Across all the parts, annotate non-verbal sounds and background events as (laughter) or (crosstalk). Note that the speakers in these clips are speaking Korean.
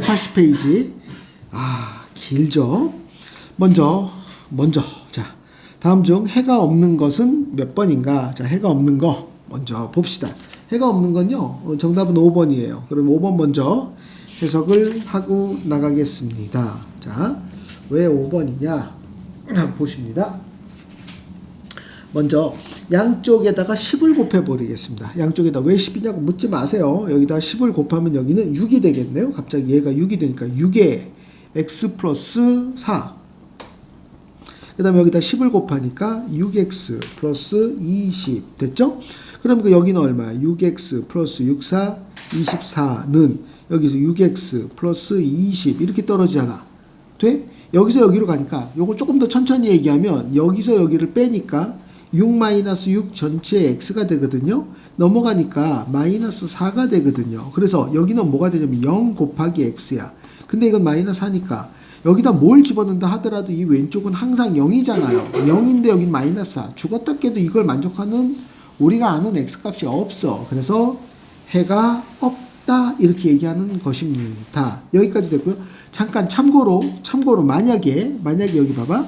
80페이지. 아, 길죠? 먼저, 먼저. 자, 다음 중 해가 없는 것은 몇 번인가? 자, 해가 없는 거 먼저 봅시다. 해가 없는 건요, 어, 정답은 5번이에요. 그럼 5번 먼저 해석을 하고 나가겠습니다. 자, 왜 5번이냐? (clears throat) 보십니다. 먼저 양쪽에다가 10을 곱해 버리겠습니다. 양쪽에다 왜 10이냐고 묻지 마세요. 여기다 10을 곱하면 여기는 6이 되겠네요. 갑자기 얘가 6이 되니까 6에 x 플러스 4. 그 다음에 여기다 10을 곱하니까 6x 플러스 20 됐죠? 그럼 그 여기는 얼마야? 6x 플러스 64, 24는 여기서 6x 플러스 20 이렇게 떨어지잖아. 돼? 여기서 여기로 가니까 요거 조금 더 천천히 얘기하면 여기서 여기를 빼니까 6 마이너스 6 전체 x가 되거든요. 넘어가니까 마이너스 4가 되거든요. 그래서 여기는 뭐가 되냐면 0 곱하기 x야. 근데 이건 마이너스 하니까 여기다 뭘 집어넣는다 하더라도 이 왼쪽은 항상 0이잖아요. 0인데 여긴 마이너스 4. 죽었다 깨도 이걸 만족하는 우리가 아는 x값이 없어. 그래서 해가 없다 이렇게 얘기하는 것입니다. 여기까지 됐고요. 잠깐 참고로 참고로 만약에 만약에 여기 봐봐.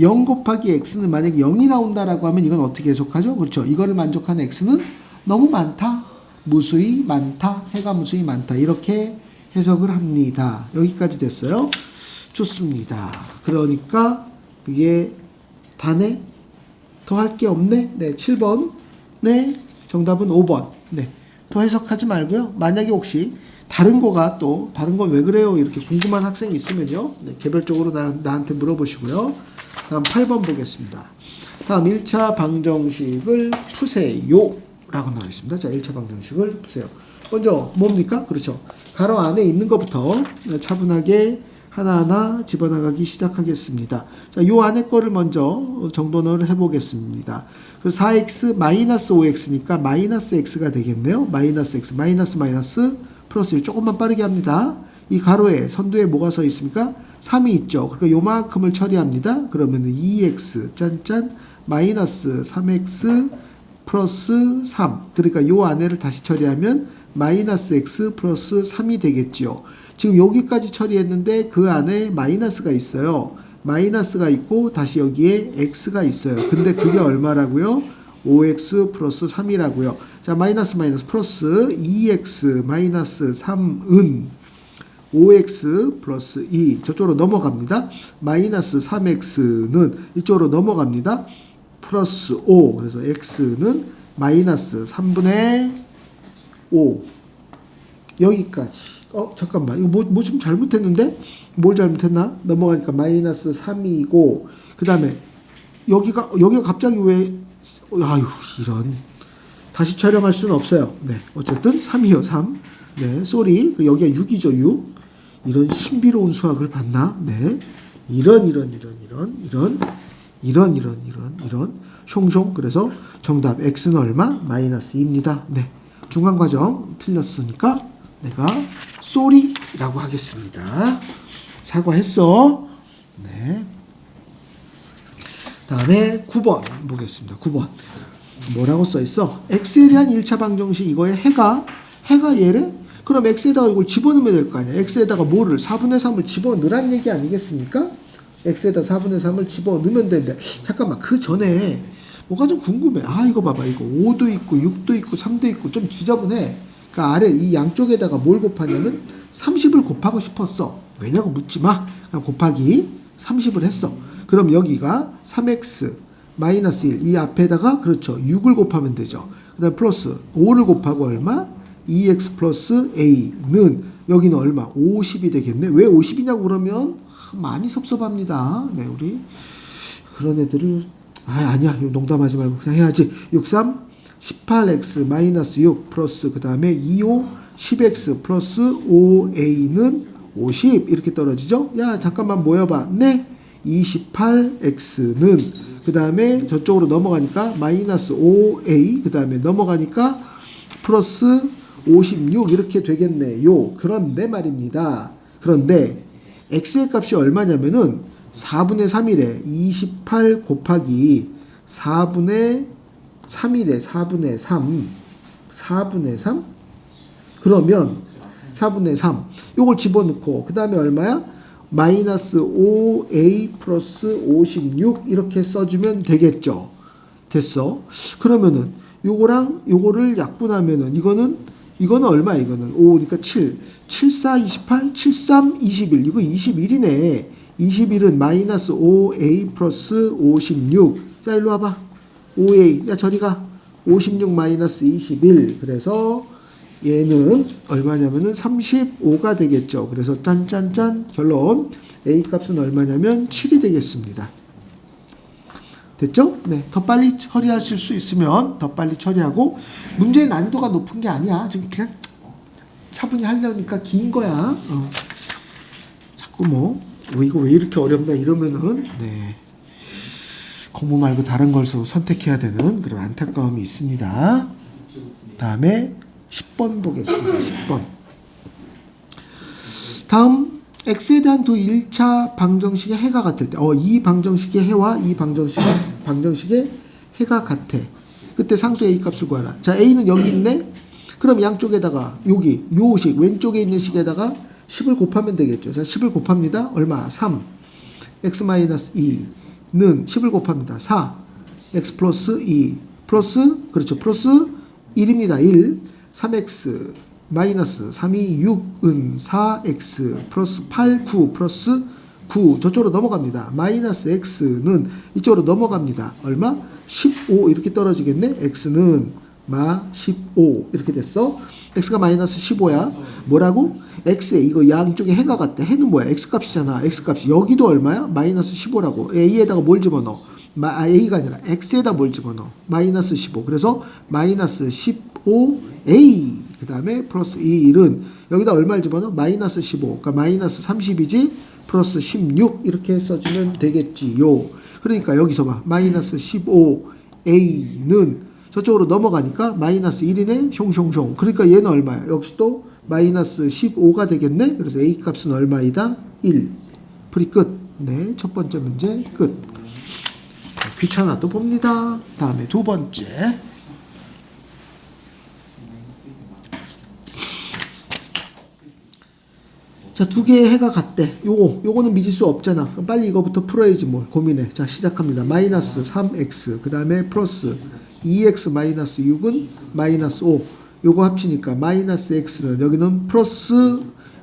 0 곱하기 x는 만약에 0이 나온다라고 하면 이건 어떻게 해석하죠? 그렇죠. 이거를 만족하는 x는 너무 많다. 무수히 많다. 해가 무수히 많다. 이렇게 해석을 합니다. 여기까지 됐어요. 좋습니다. 그러니까 그게 다네? 더 할 게 없네? 네, 7번. 네, 정답은 5번. 네, 더 해석하지 말고요. 만약에 혹시 다른 거가 또 다른 건 왜 그래요? 이렇게 궁금한 학생이 있으면요. 네, 개별적으로 나, 나한테 물어보시고요. 다음 8번 보겠습니다. 다음 1차 방정식을 푸세요. 라고 나와 있습니다. 자, 1차 방정식을 푸세요. 먼저 뭡니까? 그렇죠. 가로 안에 있는 것부터 차분하게 하나하나 집어나가기 시작하겠습니다. 자, 요 안에 거를 먼저 정돈을 해보겠습니다. 그래서 4x 마이너스 5x니까 마이너스 x가 되겠네요. 마이너스 x, 마이너스 마이너스 플러스 1 조금만 빠르게 합니다. 이 가로에 선두에 뭐가 서 있습니까? 3이 있죠. 그러니까 요만큼을 처리합니다. 그러면 2x 짠짠 마이너스 3x 플러스 3. 그러니까 요 안에를 다시 처리하면 마이너스 x 플러스 3이 되겠지요. 지금 여기까지 처리했는데 그 안에 마이너스가 있어요. 마이너스가 있고 다시 여기에 x가 있어요. 근데 그게 얼마라고요? 5x 플러스 3이라고요. 자, 마이너스 마이너스 플러스 2x 마이너스 3은 5x 플러스 2 저쪽으로 넘어갑니다. 마이너스 3x는 이쪽으로 넘어갑니다. 플러스 5 그래서 x는 마이너스 3분의 5 여기까지 어 잠깐만. 이거 뭐 뭐 좀 잘못했는데? 뭘 잘못했나? 넘어가니까 마이너스 3이고 그 다음에 여기가 여기가 갑자기 왜 아유 이런. 다시 촬영할 수는 없어요. 네. 어쨌든 3이요 3네. 쏘리. 여기가 6이죠 6 이런 신비로운 수학을 봤나? 네. 이런 이런 이런 이런 이런 이런 이런 이런 이런. 숑숑. 그래서 정답 x는 얼마? 마이너스 2입니다. 네. 중간 과정 틀렸으니까 내가 쏘리라고 하겠습니다. 사과했어. 네. 다음에 9번 보겠습니다. 9번. 뭐라고 써 있어? x에 대한 1차 방정식 이거에 해가 해가 얘래? 그럼 x에다가 이걸 집어넣으면 될 거 아니야. x에다가 뭐를 4분의 3을 집어넣으란 얘기 아니겠습니까? x에다 4분의 3을 집어넣으면 되는데 잠깐만 그 전에 뭐가 좀 궁금해. 아 이거 봐봐 이거 5도 있고 6도 있고 3도 있고 좀 지저분해. 그러니까 아래 이 양쪽에다가 뭘 곱하냐면 30을 곱하고 싶었어. 왜냐고 묻지 마. 그냥 곱하기 30을 했어. 그럼 여기가 3x 마이너스 1. 이 앞에다가 그렇죠. 6을 곱하면 되죠. 그다음 플러스 5를 곱하고 얼마? 2x 플러스 a는 여기는 얼마? 50이 되겠네. 왜 50이냐고 그러면 많이 섭섭합니다. 네, 우리 그런 애들을 아 아니야. 농담하지 말고 그냥 해야지. 63 18x 마이너스 6 플러스 그 다음에 25 10x 플러스 5a는 50 이렇게 떨어지죠? 야 잠깐만 모여봐. 네 28x는 그 다음에 저쪽으로 넘어가니까 마이너스 5a 그 다음에 넘어가니까 플러스 56 이렇게 되겠네요. 그런데 말입니다. 그런데 x의 값이 얼마냐면은 4분의 3이래. 28 곱하기 4분의 3이래. 4분의 3. 4분의 3? 그러면 4분의 3. 요걸 집어넣고 그 다음에 얼마야? 마이너스 5a 플러스 56 이렇게 써주면 되겠죠. 됐어. 그러면은 요거랑 요거를 약분하면은 이거는 이거는 얼마 이거는 5니까 7 7 4 28 7 3 21 이거 21이네 21은 마이너스 5a 플러스 56 자 일로 와봐 5a 야 저리가 56 마이너스 21 그래서 얘는 얼마냐면은 35가 되겠죠 그래서 짠짠짠 결론 a 값은 얼마냐면 7이 되겠습니다 됐죠? 네, 더 빨리 처리하실 수 있으면 더 빨리 처리하고 문제의 난이도가 높은 게 아니야. 좀 그냥 차분히 하려니까 긴 거야. 어. 자꾸 뭐, 왜 이거 왜 이렇게 어렵나 이러면은 네. 공부 말고 다른 걸 선택해야 되는 그런 안타까움이 있습니다. 다음에 10번 보겠습니다. 10번. 다음 x에 대한 두 1차 방정식의 해가 같을 때, 어, 이 방정식의 해와 이 방정식의 방정식의 해가 같아. 그때 상수 a 값을 구하라. 자, a는 여기 있네. 그럼 양쪽에다가 여기 요 식 왼쪽에 있는 식에다가 10을 곱하면 되겠죠. 자, 10을 곱합니다. 얼마? 3. x 마이너스 2 는 10을 곱합니다. 4. x 플러스 2 플러스 그렇죠. 플러스 1입니다. 1. 3x 마이너스 3, 2, 6은 4x 플러스 8, 9 플러스 9 저쪽으로 넘어갑니다. 마이너스 x는 이쪽으로 넘어갑니다. 얼마? 15 이렇게 떨어지겠네. x는 마 15 이렇게 됐어. x가 마이너스 15야. 뭐라고? x에 이거 양쪽에 해가 같대. 해는 뭐야? x 값이잖아. x 값이 여기도 얼마야? 마이너스 15라고. a에다가 뭘 집어넣어? 마, 아, a가 아니라 x에다 뭘 집어넣어? 마이너스 15. 그래서 마이너스 15a 그 다음에 플러스 2일은 여기다 얼마를 집어넣어? 마이너스 15. 그러니까 마이너스 30이지 플러스 16 이렇게 써주면 되겠지요. 그러니까 여기서 봐. 마이너스 15a는 저쪽으로 넘어가니까 마이너스 1이네. 숑숑숑. 그러니까 얘는 얼마야? 역시 또 마이너스 15가 되겠네. 그래서 a 값은 얼마이다? 1. 풀이 끝. 네, 첫 번째 문제 끝. 귀찮아도 봅니다. 다음에 두 번째. 자, 두 개의 해가 같대. 요거, 요거는 믿을 수 없잖아. 빨리 이거부터 풀어야지 뭘. 고민해. 자, 시작합니다. 마이너스 3x, 그 다음에 플러스 2x 마이너스 6은 마이너스 5. 요거 합치니까 마이너스 x는 여기는 플러스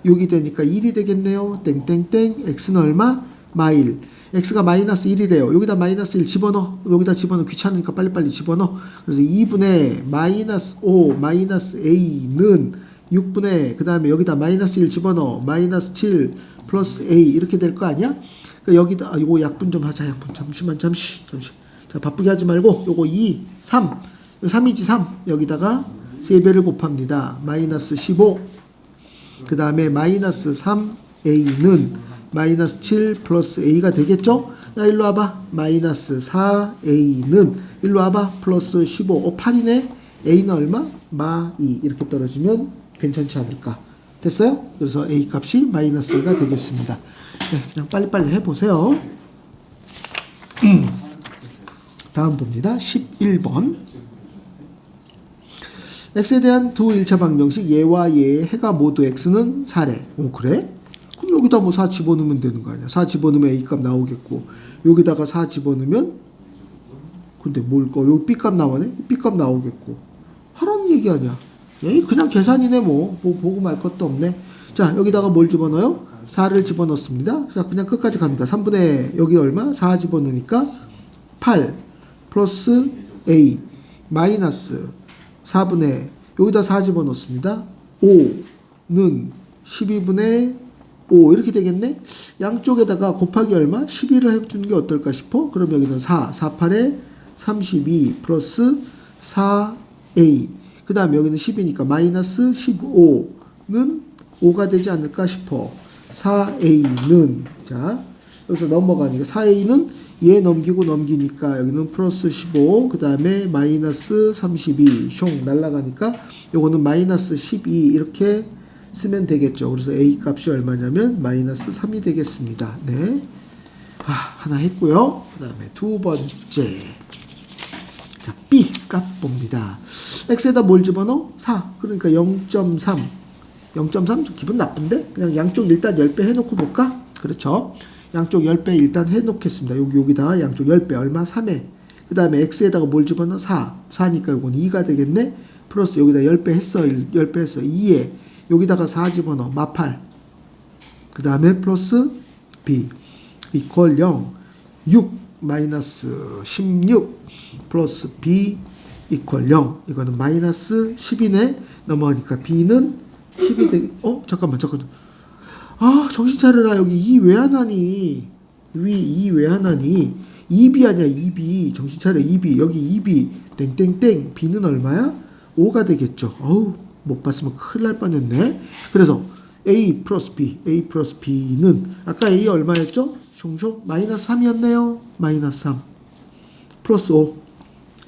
6이 되니까 1이 되겠네요. 땡땡땡. x는 얼마? 마일. x가 마이너스 1이래요. 여기다 마이너스 1 집어넣어. 여기다 집어넣어. 귀찮으니까 빨리빨리 집어넣어. 그래서 2분의 마이너스 5 마이너스 a는 6분의 그 다음에 여기다 마이너스 1 집어넣어 마이너스 7 플러스 a 이렇게 될 거 아니야? 그러니까 여기다 아, 이거 약분 좀 하자 약분 잠시만 잠시 잠시 자 바쁘게 하지 말고 요거 2 3 3이지 3 여기다가 3배를 곱합니다. 마이너스 15 그 다음에 마이너스 3a는 마이너스 7 플러스 a가 되겠죠? 야 일로 와봐. 마이너스 4a는 일로 와봐. 플러스 15 어, 8이네. A는 얼마? 마 2 이렇게 떨어지면 괜찮지 않을까? 됐어요? 그래서 a 값이 마이너스가 되겠습니다. 네, 그냥 빨리빨리 해보세요 (clears throat) 다음 봅니다 11번 x에 대한 두 1차 방정식 얘와 얘의 해가 모두 x는 4래 오 그래? 그럼 여기다 뭐 4 집어넣으면 되는 거 아니야 4 집어넣으면 a 값 나오겠고 여기다가 4 집어넣으면 근데 뭘 거? 여기 b 값 나오네? b 값 나오겠고 하라는 얘기 아니야 에이 그냥 계산이네 뭐. 뭐 보고 말 것도 없네 자 여기다가 뭘 집어넣어요? 4를 집어넣습니다 자 그냥 끝까지 갑니다 3분의 여기 얼마? 4 집어넣으니까 8 플러스 a 마이너스 4분의 여기다 4 집어넣습니다 5는 12분의 5 이렇게 되겠네 양쪽에다가 곱하기 얼마? 12를 해주는 게 어떨까 싶어? 그럼 여기는 4 4 8에 32 플러스 4a 그 다음에 여기는 10이니까 마이너스 15는 5가 되지 않을까 싶어. 4a는 자 여기서 넘어가니까 4a는 얘 넘기고 넘기니까 여기는 플러스 15, 그 다음에 마이너스 32, 숑 날라가니까 요거는 마이너스 12 이렇게 쓰면 되겠죠. 그래서 a 값이 얼마냐면 마이너스 3이 되겠습니다. 네. 아, 하나 했고요. 그 다음에 두 번째. 자, B 값 봅니다. x에다 뭘 집어넣어? 4. 그러니까 0.3. 0.3 기분 나쁜데? 그냥 양쪽 일단 10배 해놓고 볼까? 그렇죠. 양쪽 10배 일단 해놓겠습니다. 여기, 여기다가 양쪽 10배 얼마? 3회. 그 다음에 x에다가 뭘 집어넣어? 4. 4니까 이건 2가 되겠네? 플러스 여기다 10배 했어. 10배 했어. 2에. 여기다가 4 집어넣어. 마8. 그 다음에 플러스 b. 이퀄 0. 6 마이너스 16 플러스 b 이퀄 0. 이거는 마이너스 10이네. 넘어가니까 b는 10이 되겠, 어? 잠깐만, 잠깐만. 아, 정신 차려라. 여기 2왜안 하니? 위2왜안 하니? 2b 아니야, 2b. 정신 차려, 2b. 여기 2b. 땡땡땡. b는 얼마야? 5가 되겠죠. 어우, 못 봤으면 큰일 날 뻔했네. 그래서 a 플러스 b, a 플러스 b는 아까 a 얼마였죠? 종종 마이너스 3이었네요. 마이너스 3. 플러스 5.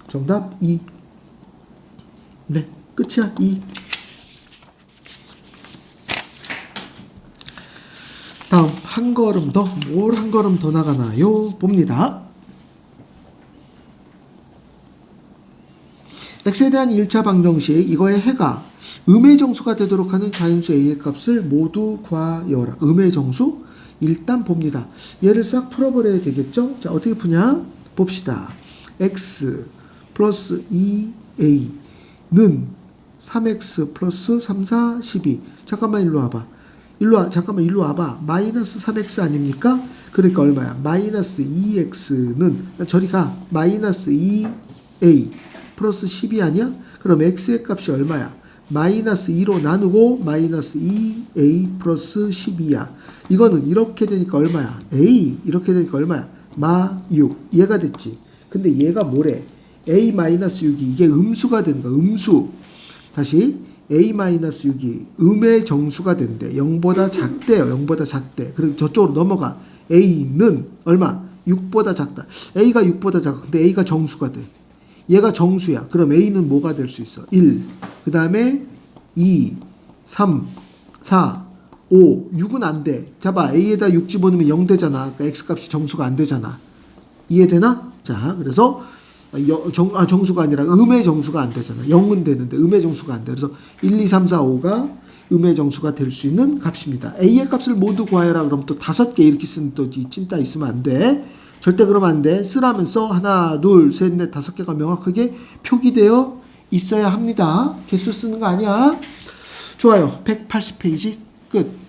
정답 2. 네, 끝이야. 2. 다음 한 걸음 더, 뭘 한 걸음 더 나가나요? 봅니다. x에 대한 1차 방정식 이거의 해가 음의 정수가 되도록 하는 자연수 a의 값을 모두 구하여라. 음의 정수 일단 봅니다. 얘를 싹 풀어버려야 되겠죠? 자 어떻게 푸냐? 봅시다. x 플러스 2a는 3x 플러스 3, 4, 12. 잠깐만 일로 와봐. 일로 와, 잠깐만 일로 와봐. 마이너스 3x 아닙니까? 그러니까 얼마야? 마이너스 2x는 저리 가. 마이너스 2a 플러스 10이 아니야? 그럼 x의 값이 얼마야? 마이너스 2로 나누고 마이너스 2a 플러스 12야. 이거는 이렇게 되니까 얼마야? a 이렇게 되니까 얼마야? 마 6. 얘가 됐지. 근데 얘가 뭐래? a 마이너스 6이 이게 음수가 되는 거야. 음수. 다시 a 마이너스 6이 음의 정수가 된대. 0보다 작대요. 0보다 작대. 그리고 저쪽으로 넘어가. a는 얼마? 6보다 작다. a가 6보다 작아. 근데 a가 정수가 돼. 얘가 정수야. 그럼 a는 뭐가 될 수 있어? 1. 그 다음에 2, 3, 4, 5, 6은 안 돼. 잡아. a에다 6 집어넣으면 0 되잖아. 그러니까 x 값이 정수가 안 되잖아. 이해되나? 자, 그래서 여- 정, 아, 정수가 아니라 음의 정수가 안 되잖아. 0은 되는데 음의 정수가 안 돼. 그래서 1, 2, 3, 4, 5가 음의 정수가 될 수 있는 값입니다. a의 값을 모두 구하여라. 그럼 또 다섯 개 이렇게 쓰는 또이 찐따 있으면 안 돼. 절대 그러면 안 돼. 쓰라면 써. 하나, 둘, 셋, 넷, 다섯 개가 명확하게 표기되어 있어야 합니다. 개수 쓰는 거 아니야. 좋아요. 180페이지 끝.